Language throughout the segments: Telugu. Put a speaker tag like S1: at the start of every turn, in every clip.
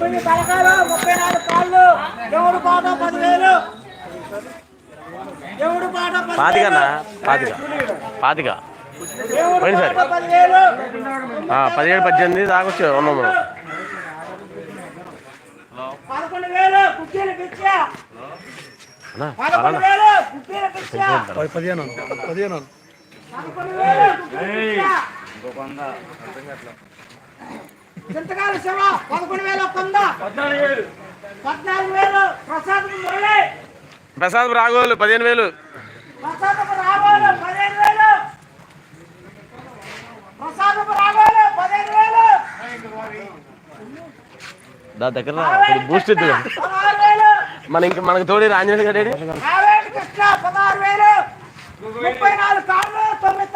S1: ముప్పై తలకాయలు ముప్పై నాలుగు కాళ్ళు. దేవుడు పాట పదివేలు. దేవుడు పాట
S2: పాతికన్నా పాతిక. పాతిక. పదిహేడు పద్దెనిమిది దాకొచ్చు ఉన్నాం మనం
S1: పదకొండు వేలు కుక్కీలు పిచ్చా.
S2: అన్నా
S1: పదకొండు
S2: అలానా
S1: వేలు కుక్కీలు పిచ్చా.
S3: పదిహేను పదిహేను
S1: పదకొండు వేలు చింతకాల శివ పదకొండు వేల కొంద పద్నాలుగు వేలు. ప్రసాదం మురళి.
S2: ప్రసాద్ రాఘోలు పదిహేను వేలు.
S1: ప్రసాదపు రాగోలు పదిహేను వేలు. ప్రసాదపు రాగోలు పదిహేను వేలు.
S2: దా దగ్గర బూస్ట్ ఇద్దు మన ఇంక మనకి తోడి గడేడి
S1: కావేటి కృష్ణ పదహారు వేలు. ముప్పై నాలుగు కార్లు తొమ్మిది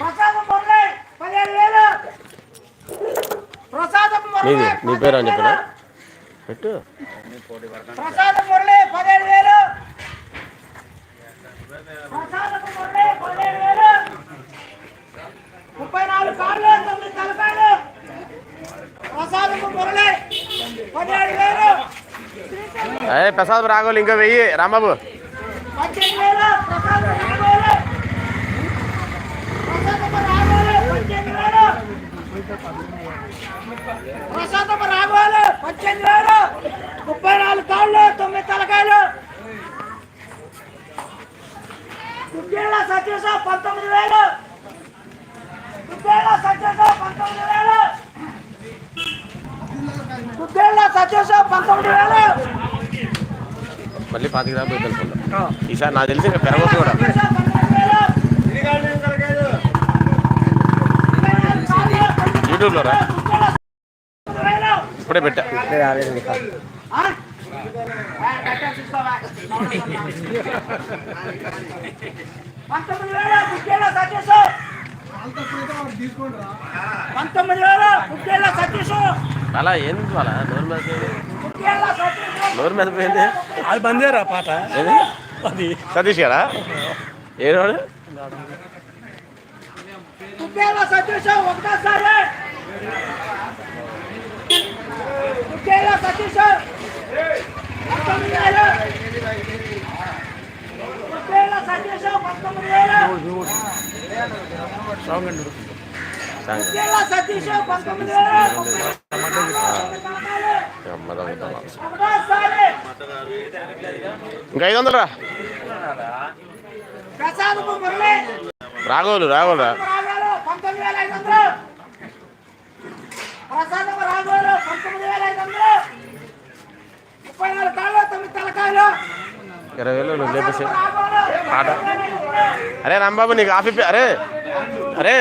S1: ప్రసాదం మురళి పదిహేను వేలు. ప్రసాదం
S2: నీది నీ పేరు అని చెప్పిన? పెట్టు.
S1: ప్రసాదం ముప్పై నాలుగు కార్లు తొమ్మిది మురళి పదిహేడు వేలు.
S2: రాఘోలు ఇంకా వెయ్యి. రాంబాబు
S1: పద్దెనిమిది వేలు ప్రసాదం రాగోలు ప్రసాదం రాగోలు పద్దెనిమిది వేలు ప్రసాదం రాగోలు పద్దెనిమిది వేలు ముప్పై నాలుగు కాళ్ళు తొమ్మిది తలకాయలు. కుక్కేళ్ళ సతీష పంతొమ్మిది వేలు. కుక్కేళ్ళ సతీష పంతొమ్మిది వేలు. కుక్కేళ్ళ సతీష పంతొమ్మిది వేలు.
S2: మళ్ళీ పాతిక తెలుసుకుందాం. ఈసారి నాకు తెలిసి ఇంకా పెరగొచ్చు కూడా
S1: సతీష పంతొమ్మిది వేలు
S2: యూట్యూబ్లో రా
S1: పంతొమ్మిది వేలు
S2: ఇప్పుడే పెట్టా. అలా ఏంది వాళ్ళ నోరు మీద నోరు మీద పోయింది.
S3: అది బందేరా పాట?
S2: ఏది?
S3: అది.
S2: సతీష్ గారా?
S1: కుక్కేళ్ళ సతీష్ ఒకటోసారి కుక్కేళ్ళ సతీష్ పంతొమ్మిది వేలు కుక్కేళ్ళ సతీష్ పంతొమ్మిది వేలు
S3: సాంగ్ అండి
S2: సాంగ్
S1: కుక్కేళ్ళ సతీష్ పంతొమ్మిది వేలు
S2: అమ్మ దొంగతనం.
S1: ఒకటోసారి
S2: ఇంకా ఐదు వందలు? రా
S1: ప్రసాదపు మురళి
S2: రాఘోలు రాఘోలు రా.
S1: రాగాలు పంతొమ్మిది వేల ఐదు వందలు ప్రసాదపు రాగాలు పంతొమ్మిది వేల ఐదు వందలు ముప్పై నాలుగు కాళ్ళు తొమ్మిది తలకాయలు
S2: ఇరవై వేలు ఆట. అరే రాంబాబు నీకు ఆఫీ అరే. అరే.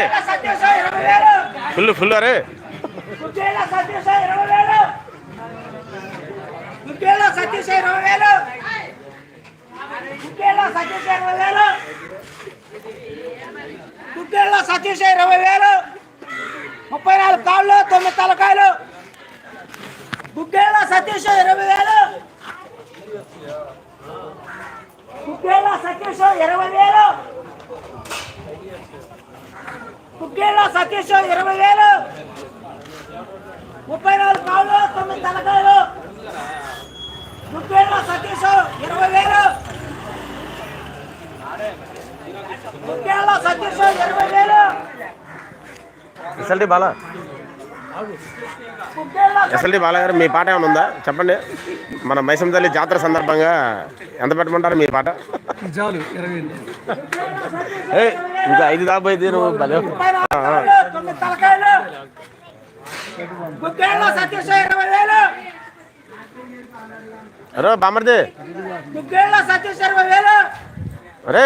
S2: ఫుల్ ఫుల్ అరే.
S1: ముగ్గేళ్ళ సతీష్ ఇరవై వేలు ముప్పై నాలుగు కాళ్ళు తొమ్మిది తలకాయలు ముగ్గేళ్ళ సతీష్ ఇరవై వేలు కుక్కేళ్ళ సతీష్ ఇరవై వేలు. కుక్కేళ్ళ సతీష్ ఇరవై వేలు. ముప్పై నాలుగు కాళ్ళు తొమ్మిది తలకాయలు. కుక్కేళ్ళ సతీష్ ఇరవై వేలు. ముగ్గేళ్ళ సతీష్ ఇరవై వేలు.
S2: ఎస్ఎల్టీ బాలా? ఎస్ఎల్టీ బాలా గారు మీ పాట ఏమైనా ఉందా? చెప్పండి. మన మైసమ్మ తల్లి జాతర సందర్భంగా ఎంత పెట్టమంటారు మీ పాట? ఏ ఇంకా ఐదు దాకా పోయింది నువ్వు భలే
S1: వేలు
S2: అరే బామర్ది. అరే.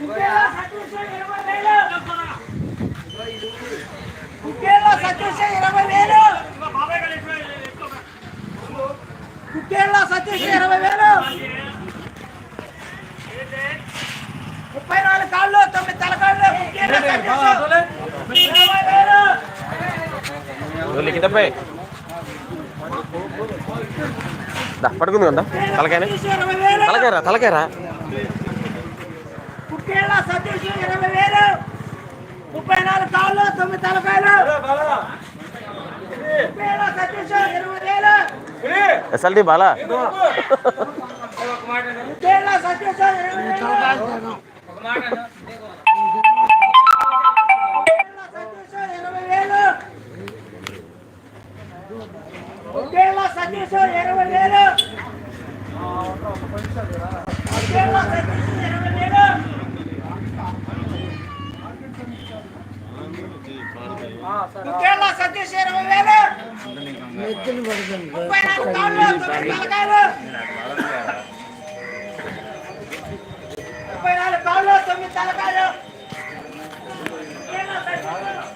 S1: ముగ్గేళ్ళ సతీష్ ఇరవై వేలు ముగ్గేళ్ళ సతీష్ ఇరవై వేలు. ముగ్గేళ్ళ సతీష్ ఇరవై వేలు. ముప్పై నాలుగు కాళ్ళు తొమ్మిది తలకాళ్ళు. ముగ్గేళ్ళ సతీష్ ఇరవై వేలు.
S2: నువ్వు లిఖితపై దా పడుకుంది కదా తలకాయనే తలకాయరా తలకాయరా
S1: సతీష్ ఇరవై వేలు. ముప్పై నాలుగు కాళ్ళు తొమ్మిది తలకాయలు.
S2: ఎస్ఎల్డి బాలా.
S1: సతీష్ ఇరవై ముప్పేళ్ళ సతీష్ ఇరవై వేలు. ముప్పై నాలుగు కాళ్ళు తొమ్మిది తలకాయలు ముప్పై నాలుగు కాళ్ళు తొమ్మిది తలకాయలు. ముప్పేళ్ళ సతీష్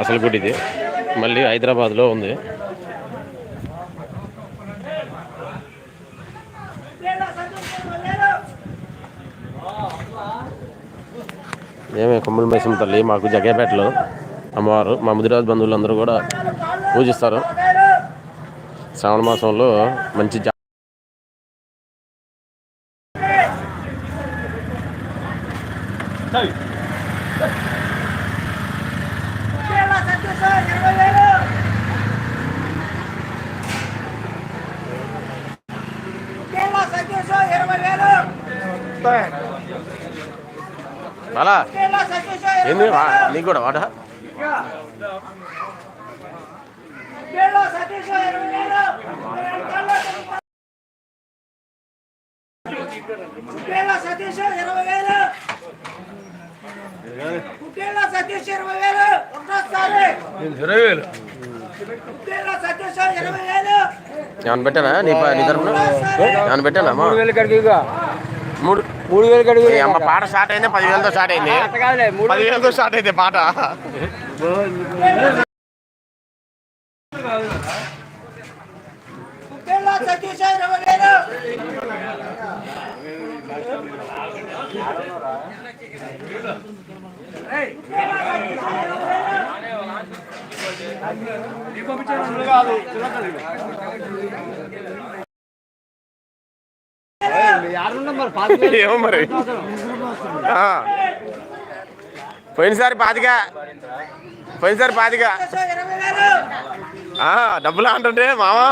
S2: అసలు గుడి ఇది. మళ్ళీ హైదరాబాద్లో ఉంది
S1: ముప్పేళ్ళ సతీష్ ఇరవై వేలు
S2: ఏమే కొమ్ముల మేసం తల్లి మాకు జగ్గేపేటలో అమ్మవారు మా ముదిరాజు బంధువులందరూ కూడా పూజిస్తారు. శ్రావణ మాసంలో మంచి జా
S1: ముప్పేళ్ళ సతీష్ ఇరవై వేలు ముప్పేళ్ళ సతీష్ ఇరవై వేలు సతీష్
S2: ఏంది? నీకు కూడా వాట
S1: ముప్పేళ్ళ సతీష్ ఇరవై వేలు ముప్పేళ్ళ సతీష్ ఇరవై వేలు ముప్పేళ్ళ సతీష్ ఇరవై వేలు ఒకటోసారి
S3: ఇరవై వేలు
S1: ముప్పేళ్ళ సతీష్ ఇరవై వేలు
S2: ఏమన్నా పెట్టానా నీ నీ తరఫున ఏమన్నా పెట్టానా అమ్మా
S3: వేలు
S2: మూడు
S3: మూడు వేలు కడిగి
S2: అమ్మ పాట స్టార్ట్ అయింది పదివేలతో స్టార్ట్ అయింది. పదివేలతో స్టార్ట్ అయింది పాట.
S1: వేలు
S2: ఏమో మరి. ఆ. పోయినసారి పాతిక. పోయినసారి పాతిక. ఆ, డబ్బులు అంటుంటే మామా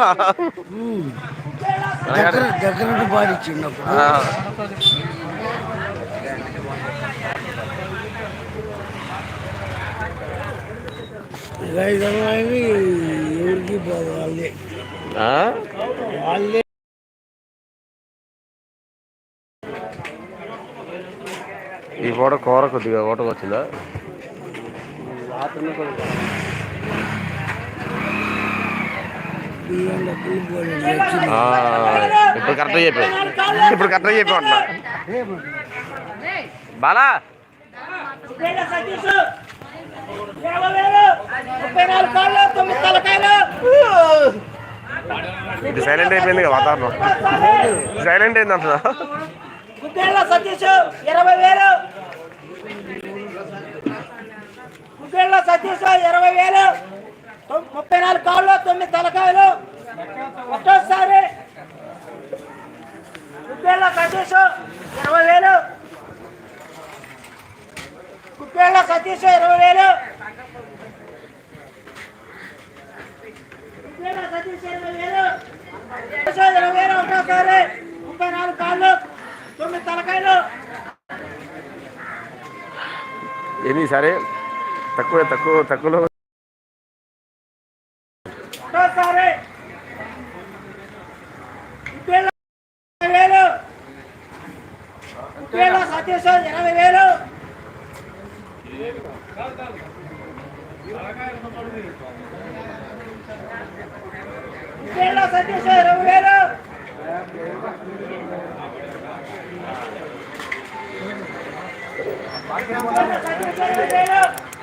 S3: దగ్గర
S2: ఆ.
S3: ఎవరికి వాళ్ళే? వాళ్ళే
S2: ఈ పూట కూర కొద్దిగా ఊటకు వచ్చిందా? ఇప్పుడు కరెక్ట్గా చెప్పావు. ఇప్పుడు కరెక్ట్గా చెప్పావు అంటున్నా. బాలా? ఇది సైలెంట్ అయిపోయింది కదా వాతావరణం. సైలెంట్ అయింది అంటున్నా.
S1: సతీష్ ఇరవై వేలు. గుడ్డేళ్ళ సతీష్ ఇరవై వేలు ముప్పై నాలుగు కాళ్ళు తొమ్మిది తలకాయలు. ఒక్కసారి ముప్పేళ్ళ సతీష్ ఇరవై వేలు. గుడ్డేళ్ళ సతీష్ ఇరవై వేలు. ముప్పేళ్ళ సతీష్ ఇరవై వేలు. ఇరవై వేలు ఒకటోసారి ముప్పై నాలుగు కాళ్ళు తొమ్మిది తలకాయలు.
S2: ఏంది సరే? తక్కువ తక్కువ తక్కువలో
S1: ఒకటోసారి ముప్పేళ్ళ ఇరవై వేలు ముప్పేళ్ళ సతీష్ ఇరవై వేలు ముప్పేళ్ళ సతీష్ ఇరవై వేలు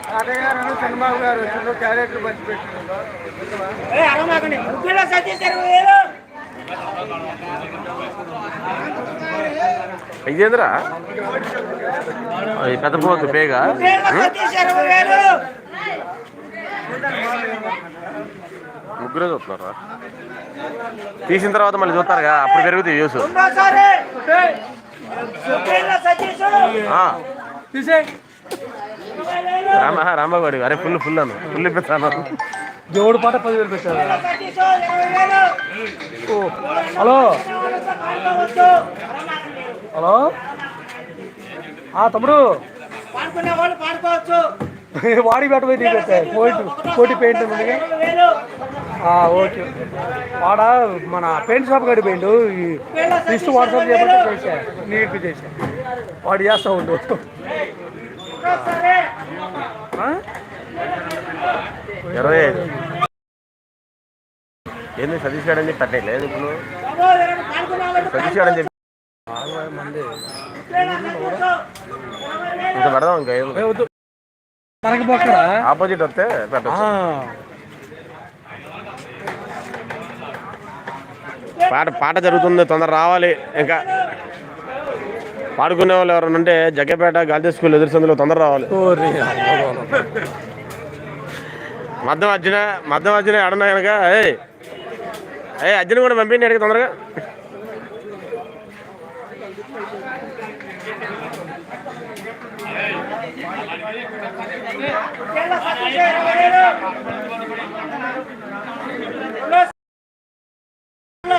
S1: వేలు
S3: చంద్రబాబు గారు పంచి
S2: ఇదేంద్రా? పెద్ద పోతు ముగ్గురే చూస్తున్నారా తీసిన తర్వాత మళ్ళీ చూస్తారుగా అప్పుడు పెరుగుతాయి ఆ,
S3: తీసే
S2: రామ రాంబాబు అడిగి అరే ఫుల్ ఫుల్ అను ఫుల్ ఇప్పిస్తాను.
S3: దేవుడు పాట పదివేలు పెట్టారు. ఓ, హలో? హలో? ఆ తమ్ముడు. వాడి బెట్ట పోయి నీకు పెట్టాయి కోటి కోటి పెయింట్ ఉంది. ఆ, ఓకే. వాడ మన పెయింట్ షాప్ గడి పెయింట్ ఈ లిస్ట్ వాట్సాప్ చేయమంటే చేసా నీట్ చేసా వాడు చేస్తా ఉండు.
S2: ఇరవై ఐదు. ఏంది సతీష్ గారు అని చెప్పి అట్టే లేదు ఇప్పుడు సతీష్ గారు అని చెప్పి పెడదాం ఇంకా ఏం ఆపోజిట్ వస్తే పెట్టచ్చు. పాట పాట జరుగుతుంది తొందర రావాలి. ఇంకా పాడుకునే వాళ్ళు ఎవరైనా ఉంటే జగ్గపేట గాంధీ స్కూల్ ఎదురు సందులో తొందర రావాలి. మధ్య మధ్యన మధ్య మధ్యన ఎడన్నా కనుక ఏ ఏ అర్జున్ కూడా పంపిండి అడిగి తొందరగా.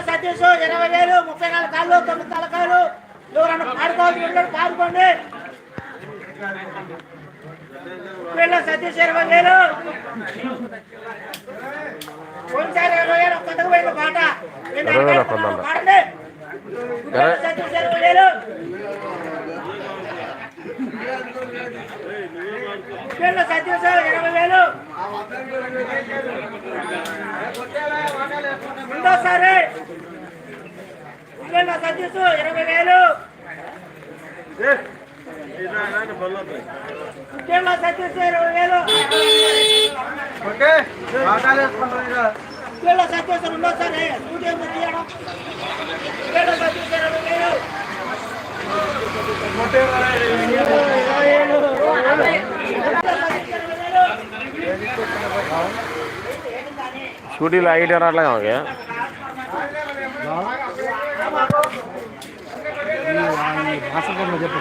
S1: సతీష్ ఇరవై వేలు ముప్పై నాలుగు కాళ్ళు తొమ్మిది తలకాయలు ఎవరన్నా పాడుకోవాలి ఉంటాడు పాడుకోండి ముప్పేళ్ళ సతీష్ ఇరవై వేలు. పోయినసారి ఇరవై వేలు కొత్తగా పోయిన పాట. పాడండి. సతీష్ ఇరవై వేలు. ముప్పేళ్ళ సతీష్ ఇరవై వేలు. రెండోసారి ఇరవై వేలు. ముప్పేళ్ళ సతీష్ ఇరవై వేలు.
S3: ఓకే
S1: రెండోసారి స్టూడియో మీద తీయడం ముప్పేళ్ళ సతీష్ ఇరవై వేలు
S2: స్కూటీలో ఐటీ రావట్లే మాకు
S1: చెప్పు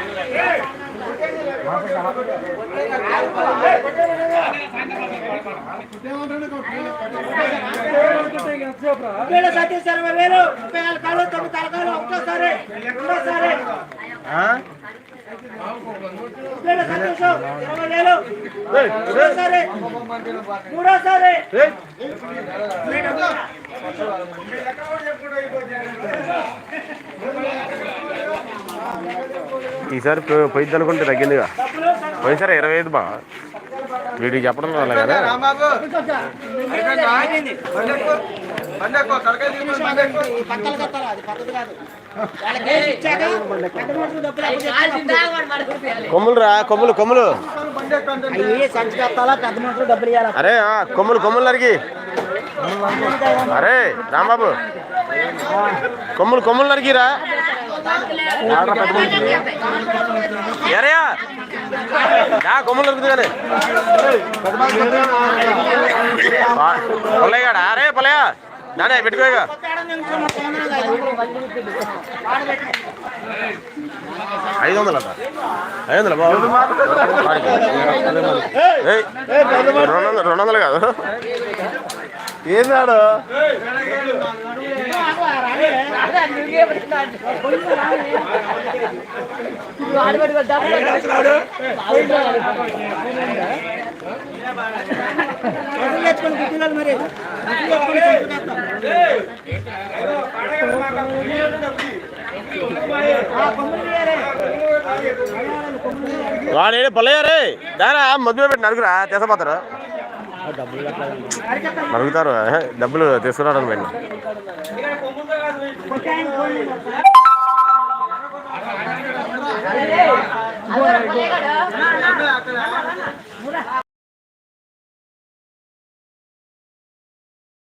S1: సతీష్ ఇరవై వేలు ముప్పై నాలుగు కాళ్ళు తొమ్మిది తలకాయలు ఒకటోసారి రెండోసారి సతీష్ ఇరవై వేలు మూడోసారి.
S2: ఈసారి పోయిద్ది అనుకుంటే తగ్గిందిగా. పోయినసారి ఇరవై ఐదు బా. వీడికి చెప్పడం వల్ల కదా. కొమ్ములు రా కొమ్ములు కొమ్ములు. అరే ఆ, కొమ్ములు కొమ్ములు నరికి. అరే రాంబాబు. కొమ్ములు కొమ్ములు నరికిరా. ఎరయా కొమ్ములు నరుకుతుంది కానీ. పొల్లయ్యాడా అరే పొల్లయ్య. నానే పెట్టుకోగా ఐదు వందలు ఐదు వందలు రెండు వందలు కాదు. ఏందాడు వాడే తెచ్చుకొని దారా మధ్యలో పెట్టి నరుగురా తెసపోతారు. నరుగుతారు డబ్బులు తీసుకురావడం పోయింది
S1: కొట్టాయని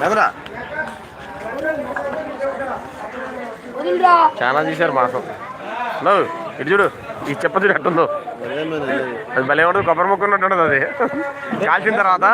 S1: మెదరా చాలా తీశారు మాసం. నువ్వు ఇటు చూడు ఈ చెప్ప చూడు ఎట్టుందో. అది భలే ఉండదు కొబ్బరి ముక్క ఉన్నట్టు ఉండదు అది. కాల్చిన తర్వాత.